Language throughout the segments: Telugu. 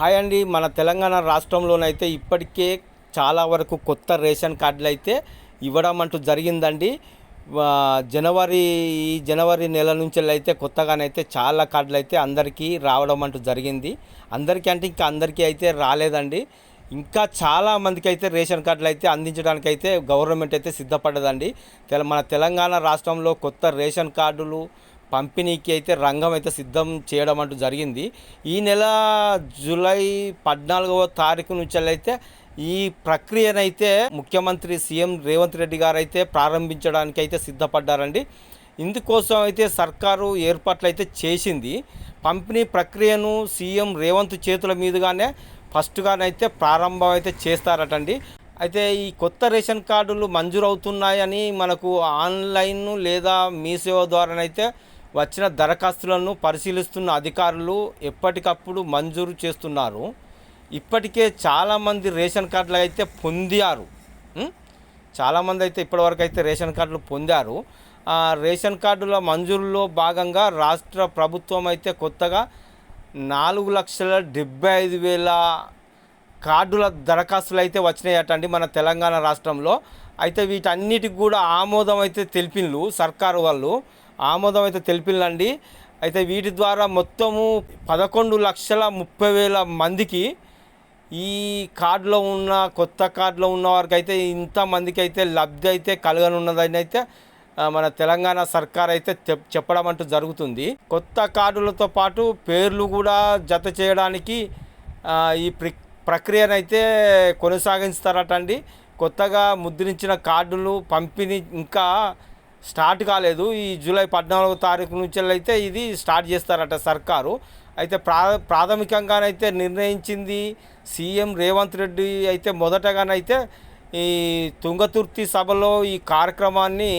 హాయ్ అండి మన తెలంగాణ రాష్ట్రంలోనైతే ఇప్పటికే చాలా వరకు కొత్త రేషన్ కార్డులు అయితే ఇవ్వడం అంటూ జరిగిందండి. జనవరి ఈ జనవరి నెల నుంచి అయితే కొత్తగానైతే చాలా కార్డులు అయితే అందరికీ రావడం అంటూ జరిగింది. అందరికీ అంటే ఇంకా అందరికీ అయితే రాలేదండి. ఇంకా చాలా మందికి అయితే రేషన్ కార్డులు అయితే అందించడానికి అయితే గవర్నమెంట్ అయితే సిద్ధపడ్డదండి. తెల మన తెలంగాణ రాష్ట్రంలో కొత్త రేషన్ కార్డులు పంపిణీకి అయితే రంగం అయితే సిద్ధం చేయడం అంటూ జరిగింది. ఈ నెల జూలై పద్నాలుగవ తారీఖు నుంచి అయితే ఈ ప్రక్రియనైతే ముఖ్యమంత్రి సీఎం రేవంత్ రెడ్డి గారు అయితే ప్రారంభించడానికి అయితే సిద్ధపడ్డారండి. ఇందుకోసం అయితే సర్కారు ఏర్పాట్లు అయితే చేసింది. పంపిణీ ప్రక్రియను సీఎం రేవంత్ చేతుల మీదుగానే ఫస్ట్గానైతే ప్రారంభం అయితే చేస్తారటండి. అయితే ఈ కొత్త రేషన్ కార్డులు మంజూరు అవుతున్నాయని మనకు ఆన్లైన్ లేదా మీ సేవ ద్వారానైతే వచ్చిన దరఖాస్తులను పరిశీలిస్తున్న అధికారులు ఎప్పటికప్పుడు మంజూరు చేస్తున్నారు. ఇప్పటికే చాలామంది రేషన్ కార్డులు అయితే పొందారు. చాలామంది అయితే ఇప్పటివరకు అయితే రేషన్ కార్డులు పొందారు. రేషన్ కార్డుల మంజూరులో భాగంగా రాష్ట్ర ప్రభుత్వం అయితే కొత్తగా నాలుగు లక్షల డెబ్బై ఐదు వేల కార్డుల దరఖాస్తులు అయితే వచ్చినాయట అండి మన తెలంగాణ రాష్ట్రంలో. అయితే వీటన్నిటికి కూడా ఆమోదం అయితే తెలిపిన్లు సర్కారు వాళ్ళు. ఆమోదం అయితే తెలిపిందండి అయితే వీటి ద్వారా మొత్తము పదకొండు లక్షల ముప్పై వేల మందికి ఈ కార్డులో ఉన్న కొత్త కార్డులో ఉన్న వారికి అయితే ఇంతమందికి అయితే లబ్ధి అయితే కలగనున్నదని అయితే మన తెలంగాణ సర్కార్ అయితే చెప్పడం అంటూ జరుగుతుంది. కొత్త కార్డులతో పాటు పేర్లు కూడా జత చేయడానికి ఈ ప్రి ప్రక్రియనైతే కొనసాగిస్తారట అండి కొత్తగా ముద్రించిన కార్డులు పంపిణీ ఇంకా స్టార్ట్ కాలేదు. ఈ జూలై పద్నాలుగో తారీఖు నుంచి అయితే ఇది స్టార్ట్ చేస్తారట సర్కారు. అయితే ప్రా ప్రాథమికంగానైతే నిర్ణయించింది సీఎం రేవంత్ రెడ్డి అయితే మొదటగానైతే ఈ తుంగతుర్తి సభలో ఈ కార్యక్రమాన్ని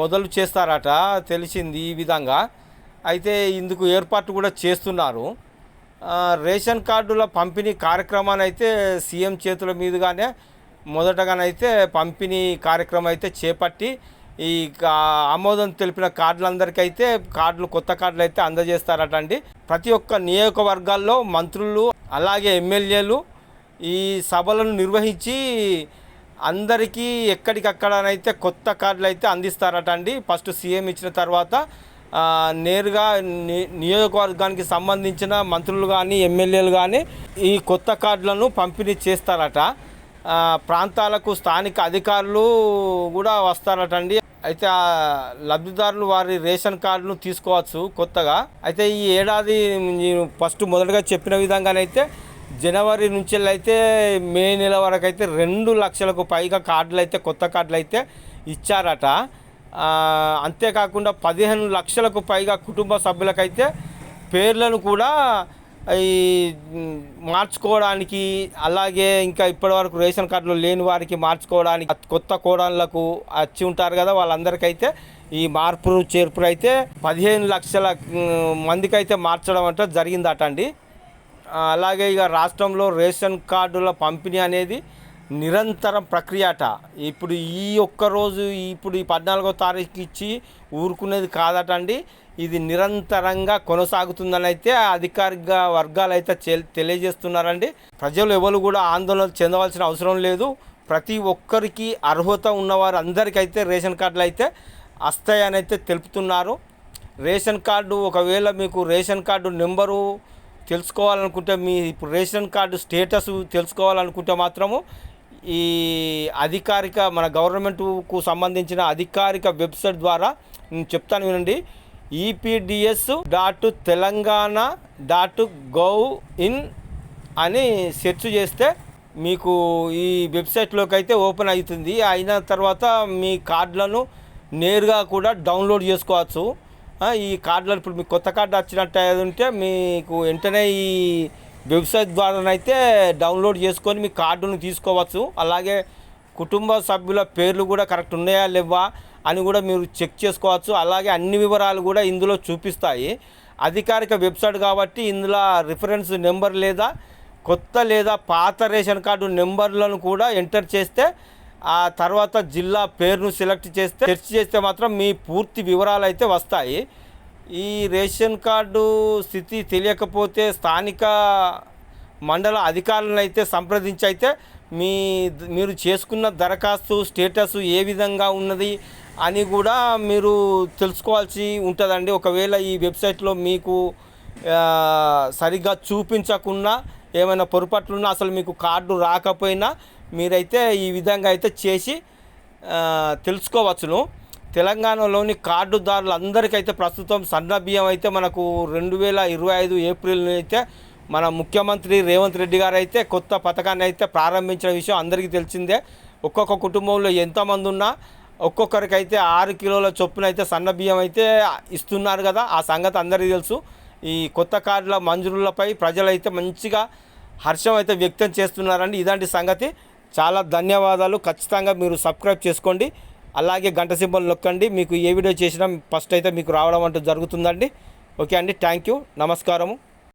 మొదలు చేస్తారట తెలిసింది ఈ విధంగా. అయితే ఇందుకు ఏర్పాటు కూడా చేస్తున్నారు. రేషన్ కార్డుల పంపిణీ కార్యక్రమాన్ని అయితే సీఎం చేతుల మీదుగానే మొదటగానైతే పంపిణీ కార్యక్రమం అయితే చేపట్టి ఈ ఆమోదం తెలిపిన కార్డులందరికీ అయితే కార్డులు కొత్త కార్డులు అయితే అందజేస్తారట అండి ప్రతి ఒక్క నియోజకవర్గాల్లో మంత్రులు అలాగే ఎమ్మెల్యేలు ఈ సభలను నిర్వహించి అందరికీ ఎక్కడికక్కడనైతే కొత్త కార్డులు అయితే అందిస్తారట అండి ఫస్ట్ సీఎం ఇచ్చిన తర్వాత నేరుగా ని- నియోజకవర్గానికి సంబంధించిన మంత్రులు కానీ ఎమ్మెల్యేలు కానీ ఈ కొత్త కార్డులను పంపిణీ చేస్తారట. ప్రాంతాలకు స్థానిక అధికారులు కూడా వస్తారట అండి అయితే ఆ లబ్ధిదారులు వారి రేషన్ కార్డును తీసుకోవచ్చు కొత్తగా. అయితే ఈ ఏడాది ఫస్ట్ మొదటగా చెప్పిన విధంగానైతే జనవరి నుంచి అయితే మే నెల వరకు అయితే రెండు లక్షలకు పైగా కార్డులు అయితే కొత్త కార్డులు అయితే ఇచ్చారట అంతేకాకుండా పదిహేను లక్షలకు పైగా కుటుంబ సభ్యులకైతే పేర్లను కూడా ఈ మార్చుకోవడానికి అలాగే ఇంకా ఇప్పటివరకు రేషన్ కార్డులు లేని వారికి మార్చుకోవడానికి కొత్త కోడన్లకు వచ్చి ఉంటారు కదా వాళ్ళందరికైతే ఈ మార్పు చేర్పులు అయితే పదిహేను లక్షల మందికి మందికైతే మార్చడం అంటే జరిగిందట అండి. అలాగే ఇక రాష్ట్రంలో రేషన్ కార్డుల పంపిణీ అనేది నిరంతరం ప్రక్రియ అట. ఇప్పుడు ఈ ఒక్క రోజు ఇప్పుడు ఈ పద్నాలుగో తారీఖు ఇచ్చి ఊరుకునేది కాదట అండి. ఇది నిరంతరంగా కొనసాగుతుందని అయితే అధికారిక వర్గాలు అయితే తెలియజేస్తున్నారండి. ప్రజలు ఎవరు కూడా ఆందోళన చెందవలసిన అవసరం లేదు. ప్రతి ఒక్కరికి అర్హత ఉన్నవారు అందరికైతే రేషన్ కార్డులు అయితే వస్తాయని అయితే తెలుపుతున్నారు. రేషన్ కార్డు ఒకవేళ మీకు రేషన్ కార్డు నెంబరు తెలుసుకోవాలనుకుంటే మీ ఇప్పుడు రేషన్ కార్డు స్టేటస్ తెలుసుకోవాలనుకుంటే మాత్రము ఈ అధికారిక మన గవర్నమెంట్కు సంబంధించిన అధికారిక వెబ్సైట్ ద్వారా నేను చెప్తాను వినండి. EPDS dot Telangana dot gov in అని సెర్చ్ చేస్తే మీకు ఈ వెబ్సైట్లోకి అయితే ఓపెన్ అవుతుంది. అయిన తర్వాత మీ కార్డులను నేరుగా కూడా డౌన్లోడ్ చేసుకోవచ్చు. ఈ కార్డులను ఇప్పుడు మీకు కొత్త కార్డు వచ్చినట్టు ఉంటే మీకు వెంటనే ఈ వెబ్సైట్ ద్వారానైతే డౌన్లోడ్ చేసుకొని మీ కార్డును తీసుకోవచ్చు. అలాగే కుటుంబ సభ్యుల పేర్లు కూడా కరెక్ట్ ఉన్నాయా లేవా అని కూడా మీరు చెక్ చేసుకోవచ్చు. అలాగే అన్ని వివరాలు కూడా ఇందులో చూపిస్తాయి. అధికారిక వెబ్సైట్ కాబట్టి ఇందులో రిఫరెన్స్ నెంబర్ లేదా కొత్త లేదా పాత రేషన్ కార్డు నెంబర్లను కూడా ఎంటర్ చేస్తే ఆ తర్వాత జిల్లా పేరును సెలెక్ట్ చేస్తే సెర్చ్ చేస్తే మాత్రం మీ పూర్తి వివరాలు అయితే వస్తాయి. ఈ రేషన్ కార్డు స్థితి తెలియకపోతే స్థానిక మండల అధికారులను అయితే సంప్రదించి అయితే మీ మీరు చేసుకున్న దరఖాస్తు స్టేటస్ ఏ విధంగా ఉన్నది అని కూడా మీరు తెలుసుకోవాల్సి ఉంటుందండి. ఒకవేళ ఈ వెబ్సైట్లో మీకు సరిగ్గా చూపించకుండా ఏమైనా పొరపాట్లున్నా అసలు మీకు కార్డు రాకపోయినా మీరైతే ఈ విధంగా అయితే చేసి తెలుసుకోవచ్చును. తెలంగాణలోని కార్డుదారులందరికైతే ప్రస్తుతం సన్న బియ్యం అయితే మనకు రెండు వేల ఇరవై ఐదు ఏప్రిల్ అయితే మన ముఖ్యమంత్రి రేవంత్ రెడ్డి గారు అయితే కొత్త పథకాన్ని అయితే ప్రారంభించిన విషయం అందరికీ తెలిసిందే. ఒక్కొక్క కుటుంబంలో ఎంతమంది ఉన్నా ఒక్కొక్కరికైతే ఆరు కిలోల చొప్పున అయితే సన్న బియ్యం అయితే ఇస్తున్నారు కదా. ఆ సంగతి అందరికీ తెలుసు. ఈ కొత్త కార్డుల మంజూరులపై ప్రజలైతే మంచిగా హర్షం అయితే వ్యక్తం చేస్తున్నారండి. ఇలాంటి సంగతి. చాలా ధన్యవాదాలు. ఖచ్చితంగా మీరు సబ్స్క్రైబ్ చేసుకోండి. అలాగే గంట సింబల్ నొక్కండి. మీకు ఏ వీడియో చేసినా ఫస్ట్ అయితే మీకు రావడం అంటూ జరుగుతుందండి. ఓకే అండి. Thank you. నమస్కారము.